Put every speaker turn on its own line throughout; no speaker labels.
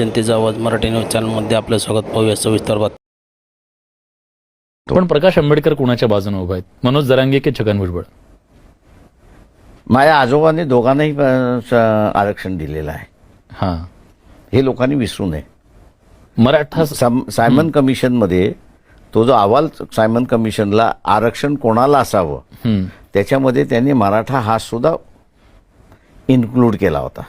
जनतेचा आवाज मराठी न्यूज चॅनलमध्ये आपलं स्वागत पाहूया सविस्तर बात
पण प्रकाश आंबेडकर कुणाच्या बाजूने उभा आहेत? मनोज जरांगे की छगन भुजबळ?
माझ्या आजोबांनी दोघांनाही आरक्षण दिलेलं आहे.
हा.
हे लोकांनी विसरू नये.
मराठा
सायमन कमिशनमध्ये तो जो अहवाल सायमन कमिशनला आरक्षण कोणाला असावं त्याच्यामध्ये त्यांनी मराठा हा सुद्धा इन्क्लूड केला होता.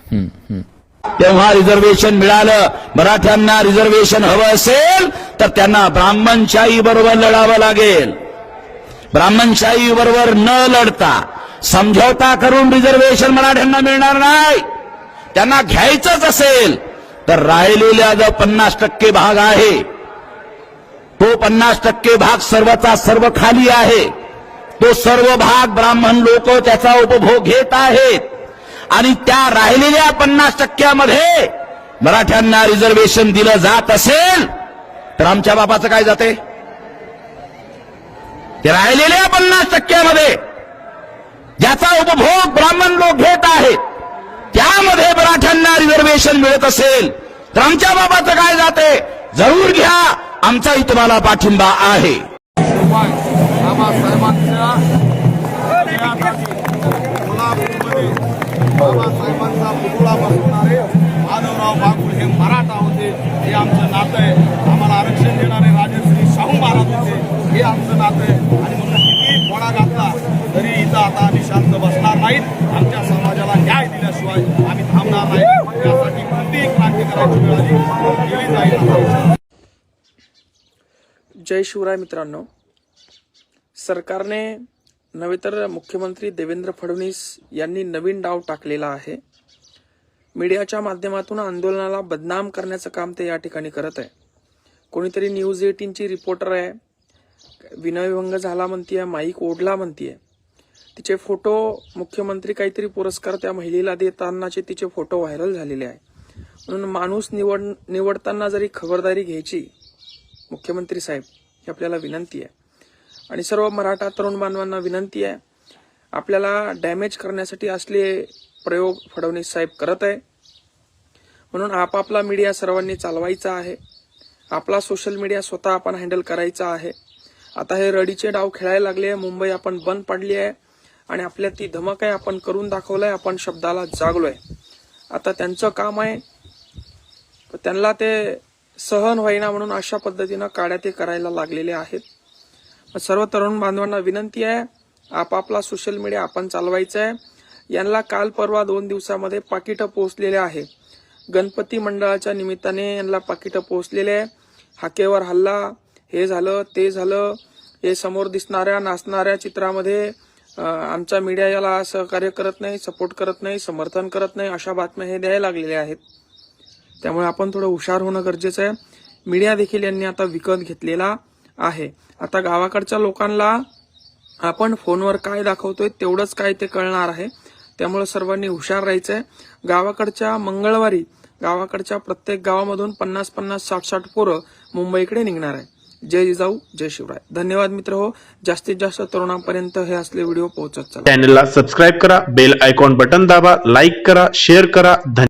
तेव्हा रिझर्वेशन मिळालं मराठ्यांना रिझर्वेशन हवं असेल तर त्यांना ब्राह्मणशाही बरोबर लढावं लागेल. ब्राह्मणशाही बरोबर न लढता समझौता करून रिझर्वेशन मराठ्यांना मिळणार नाही. त्यांना घ्यायचंच असेल तर राहिलेल्या जो पन्नास टक्के भाग आहे तो पन्नास टक्के भाग सर्वचा सर्व खाली आहे. तो सर्व भाग ब्राह्मण लोक त्याचा उपभोग घेत आहेत. आणि त्या राहिलेल्या पन्नास टक्क्यामध्ये मराठ्यांना रिझर्वेशन दिलं जात असेल तर आमच्या बापाचं काय जाते? ते राहिलेल्या पन्नास टक्क्यामध्ये ज्याचा उपभोग ब्राह्मण लोक घेत आहेत त्यामध्ये मराठ्यांना रिझर्वेशन मिळत असेल तर आमच्या बाबाचं काय जाते? जरूर घ्या आमचाही तुम्हाला पाठिंबा आहे.
बाबासाहेबांचा पुतळा बसवणारे माधवराव बागुल हे मराठा होते हे आमचं नातं आहे. आम्हाला आरक्षण देणारे राजश्री शाहू महाराज होते हे आमचं नातं आहे. आणि म्हणून किती घोडा घातला तरी इथं आता आम्ही शांत बसणार नाहीत. आमच्या समाजाला न्याय दिल्याशिवाय आम्ही थांबणार नाही. त्यासाठी कोणतीही क्रांती करायची वेळ आली केली जाईल
जय शिवराय मित्रांनो. सरकारने नव्हे तर मुख्यमंत्री देवेंद्र फडणवीस यांनी नवीन डाव टाकलेला आहे. मीडियाच्या माध्यमातून आंदोलनाला बदनाम करण्याचं काम ते या ठिकाणी करत आहे. कोणीतरी न्यूज एटीनची रिपोर्टर आहे. विनयभंग झाला म्हणतीये माईक ओढला म्हणतीये. तिचे फोटो मुख्यमंत्री काहीतरी पुरस्कार त्या महिलेला देतानाचे तिचे फोटो व्हायरल झालेले आहे. म्हणून माणूस निवड निवडताना जरी खबरदारी घ्यायची मुख्यमंत्री साहेब ही आपल्याला विनंती आहे. आणि सर्व मराठा तरुण बांधवांना विनंती आहे आपल्याला डॅमेज करण्यासाठी असले प्रयोग फडणवीस साहेब करत आहे. म्हणून आपापला मीडिया सर्वांनी चालवायचा आहे. आपला सोशल मीडिया स्वतः आपण हँडल करायचा आहे. आता हे रडीचे डाव खेळायला लागले आहे. मुंबई आपण बंद पडली आहे. आणि आपल्या ती धमक आहे आपण करून दाखवलंय. आपण शब्दाला जागलोय. आता त्यांचं काम आहे. त्यांना ते सहन होईना म्हणून अशा पद्धतीनं काड्या ते करायला लागलेले आहेत. सर्व तरुण बांधवांना विनंती आहे आपापला सोशल मीडिया आपण चालवायचा आहे यांना काल परवा दोन दिवसामध्ये पाकिटं पोहोचलेले आहे. गणपती मंडळाच्या निमित्ताने यांना पाकिटं पोहोचलेले आहे. हाकेवर हल्ला हे झालं ते झालं हे समोर दिसणाऱ्या नाचणाऱ्या चित्रामध्ये आमचा मीडिया याला सहकार्य करत नाही सपोर्ट करत नाही समर्थन करत नाही अशा बातम्या हे द्यायला लागलेल्या आहेत. त्यामुळे आपण थोडं हुशार होणं गरजेचं आहे. मीडिया देखील यांनी आता विकत घेतलेला. आहे. आता गावाकडच्या लोकांना आपण फोनवर काय दाखवतोय तेवढंच काय ते कळणार आहे. त्यामुळे सर्वांनी हुशार राहायचंय. गावाकडच्या मंगळवारी गावाकडच्या प्रत्येक गावामधून पन्नास पन्नास साठ साठ पोरं मुंबईकडे निघणार आहे. जय जिजाऊ जय शिवराय. धन्यवाद मित्र हो. जास्तीत जास्त तरुणांपर्यंत हे असले व्हिडिओ पोहोचत
चॅनलला सबस्क्राईब करा बेल आयकॉन बटन दाबा लाईक करा शेअर करा. धन्यवाद